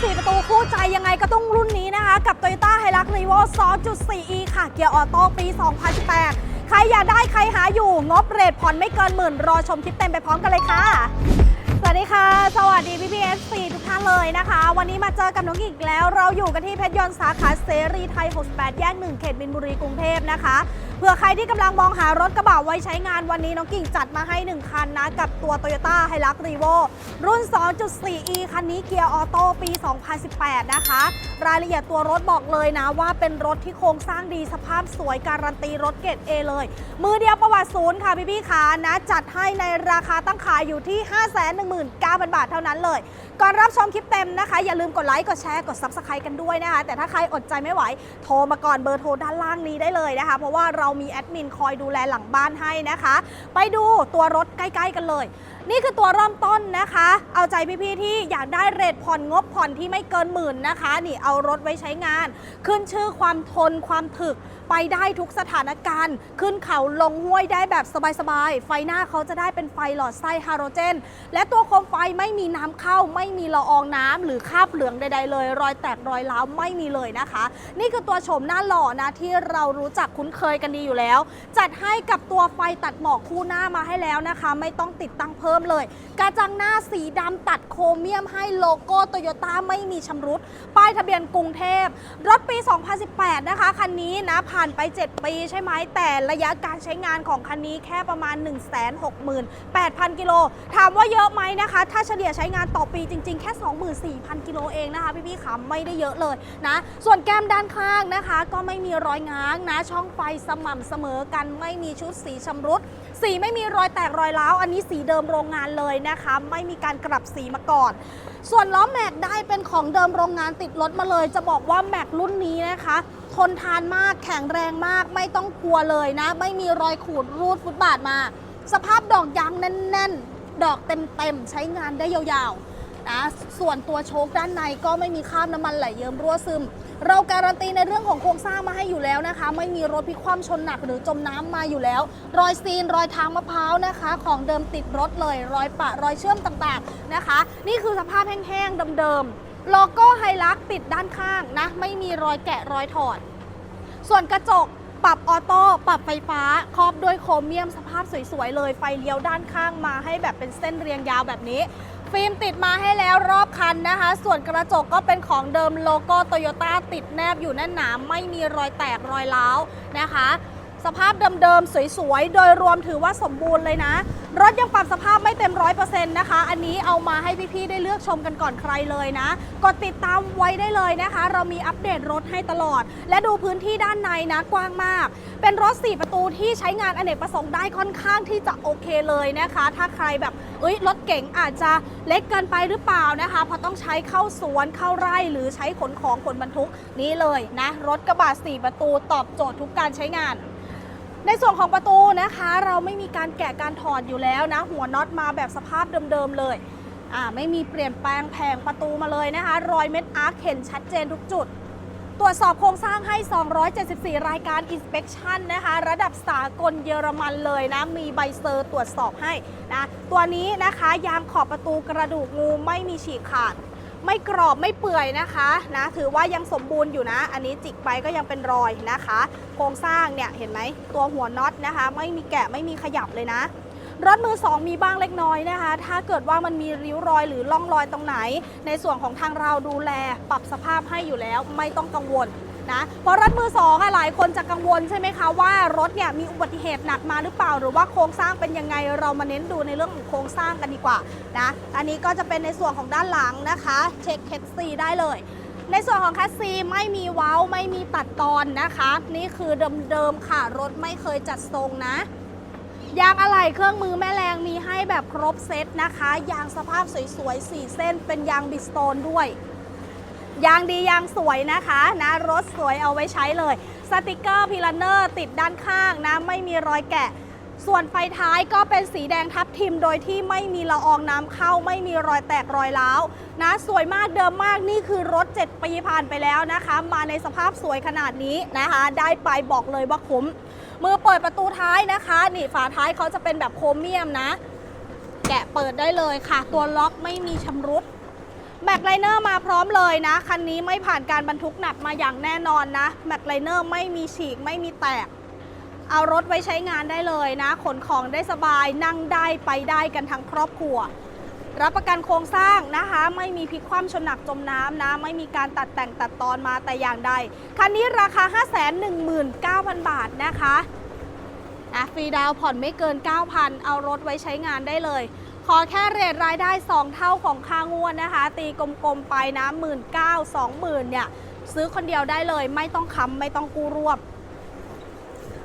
4 ประตูคู่ใจยังไงก็ต้องรุ่นนี้นะคะ กับ Toyota Hilux Revo 2.4e ค่ะ เกียร์ออโต้ปี 2018 ใครอยากได้ใครหาอยู่ งบเรทผ่อนไม่เกินหมื่น รอชมคลิปเต็มไปพร้อมกันเลยค่ะ สวัสดีค่ะ สวัสดีพี่พีเอสซีทุกท่านเลยนะคะ วันนี้มาเจอกับน้องอีกแล้ว เราอยู่กันที่เพชรยนต์สาขาเสรีไทย 68 แยก 1 เขตบินบุรีกรุงเทพนะคะ เผื่อใครที่กำลังมองหารถกระบะไว้ใช้งานวันนี้น้องกิ่งจัดมาให้ 1 คันนะ กับตัว Toyota Hilux Revo รุ่น 2.4e คันนี้เกียร์ออโต้ปี 2018 นะคะ รายละเอียดตัวรถบอกเลยนะ ว่าเป็นรถที่โครงสร้างดีสภาพสวยการันตีรถเกรด A เลย มือเดียวประวัติศูนย์ค่ะพี่พี่ขานะ จัดให้ในราคาตั้งขายอยู่ที่ 519,000 บาทเท่านั้นเลย ก่อนรับชมคลิปเต็มนะคะ อย่าลืมกดไลค์กดแชร์กด Subscribe กันด้วยนะคะแต่ถ้าใครอดใจไม่ไหวโทรมาก่อนเบอร์โทรด้านล่างนี้ได้เลยนะคะ เพราะว่าเรามีแอดมินคอยดูแลหลังบ้านให้นะคะ ไปดูตัวรถใกล้ ๆ กันเลย นี่คือตัวเริ่มต้นนะคะ เอาใจพี่ๆที่อยากได้เรทผ่อนงบผ่อนที่ไม่เกินหมื่นนะคะ นี่เอารถไว้ใช้งาน ขึ้นชื่อความทนความถึกไปได้ทุกสถานการณ์ ขึ้นเขาลงห้วยได้แบบสบายๆ ไฟหน้าเขาจะได้เป็นไฟหลอดไส้ฮาโลเจน และตัวโคมไฟไม่มีน้ำเข้า ไม่มีละอองน้ำหรือคราบเหลืองใดๆเลย รอยแตกรอยร้าวไม่มีเลยนะคะ นี่คือตัวโฉมหน้าหล่อนะที่เรารู้จักคุ้นเคยกันดีอยู่แล้ว จัดให้กับตัวไฟตัดหมอกคู่หน้ามาให้แล้วนะคะ ไม่ต้องติดตั้งเพิ่มเลย กระจังหน้าสีดำตัดโครเมียมให้โลโก้โตโยต้าไม่มีชำรุด ป้ายทะเบียนกรุงเทพ รถปี 2018 นะคะ คันนี้นะผ่านไป 7 ปีใช่ไหมแต่ระยะการใช้งานของคันนี้แค่ประมาณ 168,000 กิโล ถามว่าเยอะไหมนะคะ ถ้าเฉลี่ยใช้งานต่อปีจริง ๆ แค่ 24,000 กิโลเองนะคะพี่ๆขาไม่ได้เยอะเลยนะ ส่วนแก้มด้านข้างนะคะ ก็ไม่มีรอยง้างนะ ช่องไฟสมำเสมอกันไม่มีชุดสีชำรุด สีไม่มีรอยแตกรอยร้าว อันนี้สีเดิมโรงงานเลยนะคะ ไม่มีการกลับสีมาก่อน ส่วนล้อแม็กได้เป็นของเดิมโรงงานติดรถมาเลย จะบอกว่าแม็กรุ่นนี้นะคะทนทานมากแข็งแรงมากไม่ต้องกลัวเลยนะ ไม่มีรอยขูดรูดฟุตบาทมา สภาพดอกยางแน่น ๆ ดอกเต็ม ๆ ใช้งานได้ยาวๆ นะส่วนตัวโชคด้านในก็ไม่มีคราบน้ำมันไหลเยิ้มรั่วซึม เราการันตีในเรื่องของโครงสร้างมาให้อยู่แล้วนะคะ ไม่มีรถพลิกคว่ำชนหนักหรือจมน้ำมาอยู่แล้ว รอยซีนรอยทางมะพร้าวนะคะ ของเดิมติดรถเลย รอยปะรอยเชื่อมต่างๆนะคะ นี่คือสภาพแห้งๆเดิมๆโลโก้ไฮลักติดด้านข้างนะไม่มีรอยแกะรอยถอด ส่วนกระจกปรับออโต้ปรับไฟฟ้าครอบด้วยโครเมียมสภาพสวยๆเลย ไฟเลี้ยวด้านข้างมาให้แบบเป็นเส้นเรียงยาวแบบนี้ ฟิล์มติดมาให้แล้วรอบคันนะคะ ส่วนกระจกก็เป็นของเดิมโลโก้โตโยต้าติดแนบอยู่แน่นหนาไม่มีรอยแตกรอยร้าวนะคะ สภาพเดิมๆ สวยๆ โดยรวมถือว่าสมบูรณ์เลยนะ รถยังปรับสภาพไม่เต็มร้อยเปอร์เซ็นต์นะคะ อันนี้เอามาให้พี่ๆ ได้เลือกชมกันก่อนใครเลยนะ กดติดตามไว้ได้เลยนะคะ เรามีอัปเดตรถให้ตลอด และดูพื้นที่ด้านในนะกว้างมาก เป็นรถ 4 ประตูที่ใช้งานอเนกประสงค์ได้ค่อนข้างที่จะโอเคเลยนะคะ ถ้าใครแบบเอ้ยรถเก๋งอาจจะเล็กเกินไปหรือเปล่านะคะเพราะต้องใช้เข้าสวนเข้าไร่หรือใช้ขนของขนบรรทุกนี่เลยนะรถกระบะ4ประตูตอบโจทย์ทุกการใช้งาน ในส่วนของประตูนะคะ เราไม่มีการแกะการถอดอยู่แล้วนะ หัวน็อตมาแบบสภาพเดิมๆเลยอ่าไม่มีเปลี่ยนแปลงแผงประตูมาเลยนะคะ รอยเม็ดอาร์คเห็นชัดเจนทุกจุด ตรวจสอบโครงสร้างให้ 274 รายการ inspection นะคะ ระดับสากลเยอรมันเลยนะ มีใบเซอร์ตรวจสอบให้นะ ตัวนี้นะคะยางขอบประตูกระดูกงูไม่มีฉีกขาด ไม่กรอบไม่เปื่อยนะคะนะถือว่ายังสมบูรณ์อยู่นะ อันนี้จิกไปก็ยังเป็นรอยนะคะ โครงสร้างเนี่ยเห็นไหมตัวหัวน็อตนะคะ ไม่มีแกะไม่มีขยับเลยนะรถมือสองมีบ้างเล็กน้อยนะคะ ถ้าเกิดว่ามันมีริ้วรอยหรือล่องรอยตรงไหน ในส่วนของทางเราดูแลปรับสภาพให้อยู่แล้วไม่ต้องกังวล นะเพราะรถมือสองอะหลายคนจะกังวลใช่ไหมคะว่ารถเนี่ยมีอุบัติเหตุหนักมาหรือเปล่า หรือว่าโครงสร้างเป็นยังไงเรามาเน้นดูในเรื่องของโครงสร้างกันดีกว่านะอันนี้ก็จะเป็นในส่วนของด้านหลังนะคะ เช็คแคสซีได้เลยในส่วนของแคสซีไม่มีเว้าไม่มีตัดตอนนะคะ นี่คือเดิมๆค่ะ รถไม่เคยจัดทรงนะ ยางอะไหล่เครื่องมือแม่แรงมีให้แบบครบเซตนะคะ ยางสภาพสวยๆ 4 เส้นเป็นยางบิสโตนด้วย ยางดียางสวยนะคะนะรถสวยเอาไว้ใช้เลย สติกเกอร์พิลันเนอร์ติดด้านข้างนะไม่มีรอยแกะ ส่วนไฟท้ายก็เป็นสีแดงทับทิมโดยที่ไม่มีละอองน้ำเข้า ไม่มีรอยแตกรอยร้าวนะสวยมากเดิมมากนี่คือรถ 7 ปีผ่านไปแล้วนะคะ มาในสภาพสวยขนาดนี้นะคะ ได้ไปบอกเลยว่าคุ้มมือเปิดประตูท้ายนะคะ นี่ฝาท้ายเขาจะเป็นแบบโครเมียมนะ แกะเปิดได้เลยค่ะ ตัวล็อกไม่มีชำรุด แม็กไลเนอร์มาพร้อมเลยนะ คันนี้ไม่ผ่านการบรรทุกหนักมาอย่างแน่นอนนะแม็กไลเนอร์ไม่มีฉีกไม่มีแตก เอารถไว้ใช้งานได้เลยนะ ขนของได้สบายนั่งได้ไปได้กันทั้งครอบครัว รับประกันโครงสร้างนะคะ ไม่มีพลิกคว่ำชนหนักจมน้ำนะ ไม่มีการตัดแต่งตัดตอนมาแต่อย่างใด คันนี้ราคา 519,000 บาทนะคะนะฟรีดาวผ่อนไม่เกิน 9,000 เอารถไว้ใช้งานได้เลย ขอแค่เรทรายได้ 2 เท่าของค่างวดนะคะ ตีกลมๆไปนะ1 9 0 0 0 20,000เนี่ย ซื้อคนเดียวได้เลย ไม่ต้องค้ำไม่ต้องกู้รวบ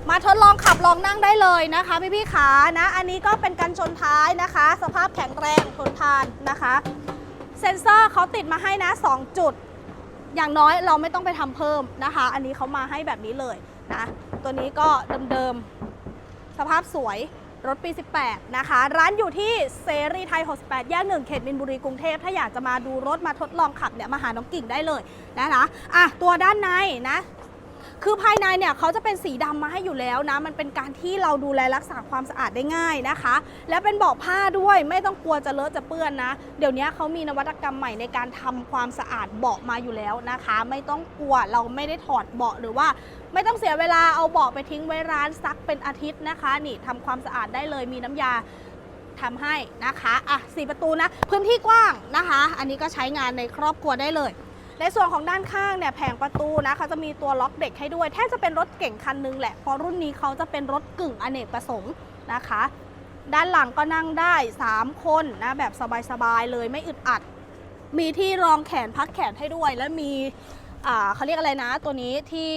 มาทดลองขับลองนั่งได้เลยนะคะพี่พี่ๆขานะ อันนี้ก็เป็นกันชนท้ายนะคะ สภาพแข็งแรงทนทานนะคะ เซ็นเซอร์เขาติดมาให้นะ 2 จุด อย่างน้อยเราไม่ต้องไปทำเพิ่มนะคะ อันนี้เขามาให้แบบนี้เลยนะ ตัวนี้ก็เดิมๆสภาพสวย รถปี 18 นะคะ ร้านอยู่ที่เซรีไทย 68 แยก1เขตมินบุรีกรุงเทพ ถ้าอยากจะมาดูรถมาทดลองขับเนี่ยมาหาน้องกิ่งได้เลยนะคะอะตัวด้านในนะ คือภายในเนี่ยเขาจะเป็นสีดำมาให้อยู่แล้วนะ มันเป็นการที่เราดูแลรักษาความสะอาดได้ง่ายนะคะ และเป็นเบาะผ้าด้วยไม่ต้องกลัวจะเลอะจะเปื้อนนะ เดี๋ยวนี้เขามีนวัตกรรมใหม่ในการทำความสะอาดเบาะมาอยู่แล้วนะคะ ไม่ต้องกลัวเราไม่ได้ถอดเบาะหรือว่าไม่ต้องเสียเวลาเอาเบาะไปทิ้งไว้ร้านซักเป็นอาทิตย์นะคะ นี่ทำความสะอาดได้เลยมีน้ำยาทำให้นะคะ อะสี่ประตูนะ พื้นที่กว้างนะคะ อันนี้ก็ใช้งานในครอบครัวได้เลย ในส่วนของด้านข้างเนี่ยแผงประตูนะเขาจะมีตัวล็อกเด็กให้ด้วย แทบจะเป็นรถเก่งคันหนึงแหละเพราะรุ่นนี้เขาจะเป็นรถกึ่งอเนกประสงค์นะคะ ด้านหลังก็นั่งได้ 3 คนนะแบบสบายๆเลยไม่อึดอัด มีที่รองแขนพักแขนให้ด้วย แล้วมีเขาเรียกอะไรนะ ตัวนี้ที่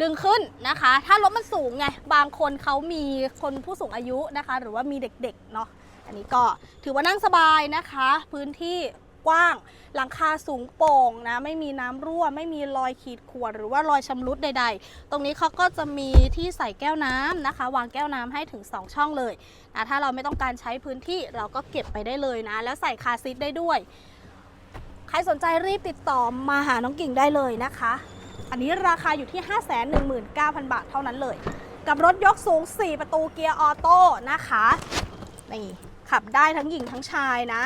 ดึงขึ้นนะคะ ถ้ารถมันสูงไง บางคนเขามีคนผู้สูงอายุนะคะ หรือว่ามีเด็กๆเนาะ อันนี้ก็ถือว่านั่งสบายนะคะ พื้นที่ กว้าง หลังคาสูงโปร่งนะ ไม่มีน้ำรั่ว ไม่มีรอยขีดข่วนหรือว่ารอยชำรุดใด ๆ ตรงนี้เขาก็จะมีที่ใส่แก้วน้ำนะคะ วางแก้วน้ำให้ถึง 2 ช่องเลยนะถ้าเราไม่ต้องการใช้พื้นที่เราก็เก็บไปได้เลยนะ แล้วใส่คาซีทได้ด้วย ใครสนใจรีบติดต่อมาหาน้องกิ่งได้เลยนะคะ อันนี้ราคาอยู่ที่ 519,000 บาทเท่านั้นเลย กับรถยกสูง 4 ประตูเกียร์ออโต้นะคะนี่ขับได้ทั้งหญิงทั้งชายนะ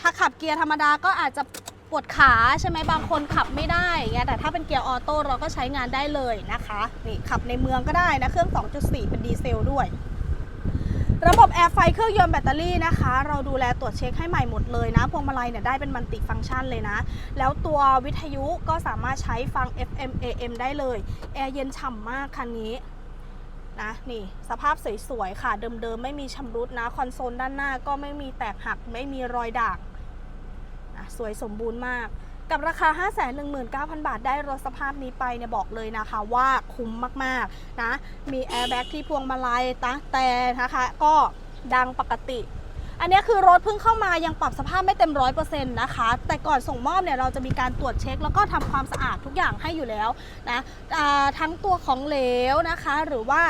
ถ้าขับเกียร์ธรรมดาก็อาจจะปวดขาใช่ไหมบางคนขับไม่ได้อย่างเงี้ยแต่ถ้าเป็นเกียร์ออโต้เราก็ใช้งานได้เลยนะคะนี่ขับในเมืองก็ได้นะเครื่อง 2.4 เป็นดีเซลด้วย ระบบแอร์ไฟเครื่องยนต์แบตเตอรี่นะคะ เราดูแลตรวจเช็คให้ใหม่หมดเลยนะพวงมาลัยเนี่ยได้เป็นมัลติฟังก์ชันเลยนะ แล้วตัววิทยุก็สามารถใช้ฟัง FM AM ได้เลยแอร์เย็นฉ่ำมากคันนี้นะนี่สภาพสวยๆค่ะเดิมๆไม่มีชำรุดนะ คอนโซลด้านหน้าก็ไม่มีแตกหักไม่มีรอยด่าง สวยสมบูรณ์มาก กับราคา 519,000 บาทได้รถสภาพนี้ไปเนี่ยบอกเลยนะคะว่าคุ้มมากๆนะ มีแอร์แบ็กที่พวงมาลัยนะแต่นะคะก็ดังปกติอันนี้คือรถเพิ่งเข้ามายังปรับสภาพไม่เต็มร้อยเปอร์เซ็นต์นะคะ แต่ก่อนส่งมอบเนี่ยเราจะมีการตรวจเช็ค แล้วก็ทำความสะอาดทุกอย่างให้อยู่แล้วนะทั้งตัวของเหลวนะคะ หรือว่า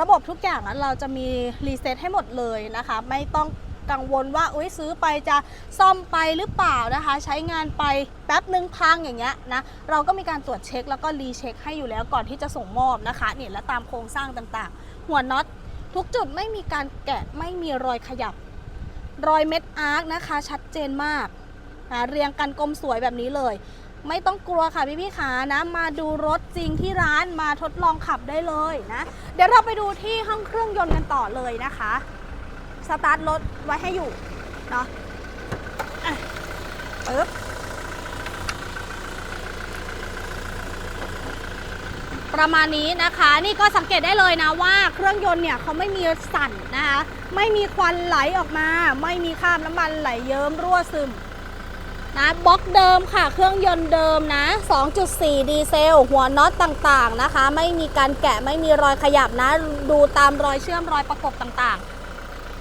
ระบบทุกอย่างเราจะมีรีเซ็ตให้หมดเลยนะคะ ไม่ต้อง กังวลว่าอุ้ยซื้อไปจะซ่อมไปหรือเปล่านะคะ ใช้งานไปแป๊บหนึ่งพังอย่างเงี้ยนะเราก็มีการตรวจเช็คแล้วก็รีเช็คให้อยู่แล้วก่อนที่จะส่งมอบนะคะเนี่ยและตามโครงสร้างต่างๆ หัวน็อตทุกจุดไม่มีการแกะไม่มีรอยขยับ รอยเม็ดอาร์คนะคะ ชัดเจนมากนะเรียงกันกลมสวยแบบนี้เลย ไม่ต้องกลัวค่ะพี่พี่ขานะ มาดูรถจริงที่ร้านมาทดลองขับได้เลยนะ เดี๋ยวเราไปดูที่ห้องเครื่องยนต์กันต่อเลยนะคะ สตาร์ทรถไว้ให้อยู่เนาะปึ๊บประมาณนี้นะคะ นี่ก็สังเกตได้เลยนะว่าเครื่องยนต์เนี่ยเขาไม่มีสั่นนะคะ ไม่มีควันไหลออกมา ไม่มีคราบน้ำมันไหลเยิ้มรั่วซึมนะบล็อกเดิมค่ะ เครื่องยนต์เดิมนะ 2.4 ดีเซล หัวน็อตต่างๆนะคะ ไม่มีการแกะไม่มีรอยขยับนะ ดูตามรอยเชื่อมรอยประกบต่างๆ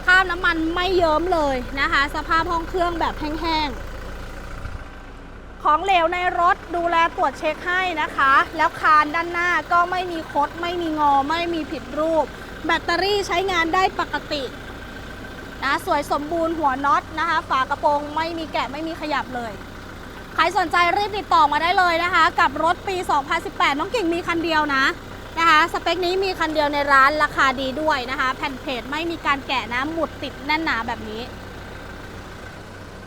คราบน้ำมันไม่เยิ้มเลยนะคะ สภาพห้องเครื่องแบบแห้งๆ ของเหลวในรถดูแลตรวจเช็คให้นะคะ แล้วคานด้านหน้าก็ไม่มีคด ไม่มีงอ ไม่มีผิดรูป แบตเตอรี่ใช้งานได้ปกตินะสวยสมบูรณ์หัวน็อตนะคะ ฝากระโปรงไม่มีแกะไม่มีขยับเลย ใครสนใจรีบติดต่อมาได้เลยนะคะ กับรถปี 2018 น้องกิ่งมีคันเดียวนะ นะคะ สเปคนี้มีคันเดียวในร้านราคาดีด้วยนะคะ แผ่นเพจไม่มีการแกะนะหมุดติดแน่นหนาแบบนี้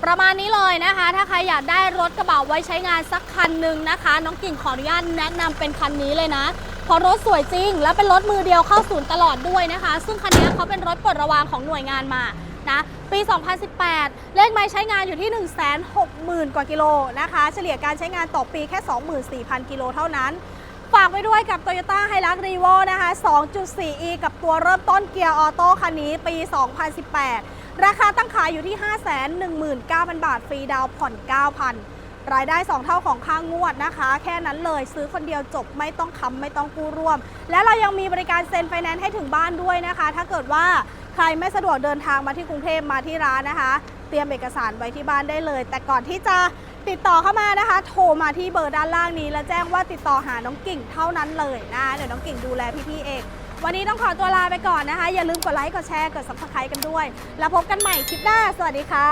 ประมาณนี้เลยนะคะ ถ้าใครอยากได้รถกระบะไว้ใช้งานสักคันหนึ่งนะคะ น้องกิ่งขออนุญาตแนะนำเป็นคันนี้เลยนะเพราะรถสวยจริง และเป็นรถมือเดียวเข้าศูนย์ตลอดด้วยนะคะ ซึ่งคันนี้เขาเป็นรถปลดระวางของหน่วยงานมานะปี 2018 เลขไม้ใช้งานอยู่ที่ 160,000 กว่ากิโลนะคะ เฉลี่ยการใช้งานต่อปีแค่ 24,000 กิโลเท่านั้น ฝากไว้ด้วยกับ Toyota h i l u x r e v o นะคะ 2.4e กับตัวเริ่มต้นเกียร์ออโต้คันนี้ปี 2018 ราคาตั้งขายอยู่ที่ 519,000 บาท ฟรีดาวน์ผ่อน 9,000 รายได้ 2 เท่าของค่างวดนะคะ แค่นั้นเลยซื้อคนเดียวจบไม่ต้องค้ำไม่ต้องกู้ร่วม และเรายังมีบริการเซ็นไฟแนนซ์ให้ถึงบ้านด้วยนะคะ ถ้าเกิดว่าใครไม่สะดวกเดินทางมาที่กรุงเทพมาที่ร้านนะคะ เตรียมเอกสารไว้ที่บ้านได้เลย แต่ก่อนที่จะติดต่อเข้ามานะคะ โทรมาที่เบอร์ด้านล่างนี้ แล้วแจ้งว่าติดต่อหาน้องกิ่งเท่านั้นเลยนะเดี๋ยวน้องกิ่งดูแลพี่ๆเอง วันนี้ต้องขอตัวลาไปก่อนนะคะ อย่าลืมกดไลค์กดแชร์กด subscribe กันด้วย แล้วพบกันใหม่คลิปหน้า สวัสดีค่ะ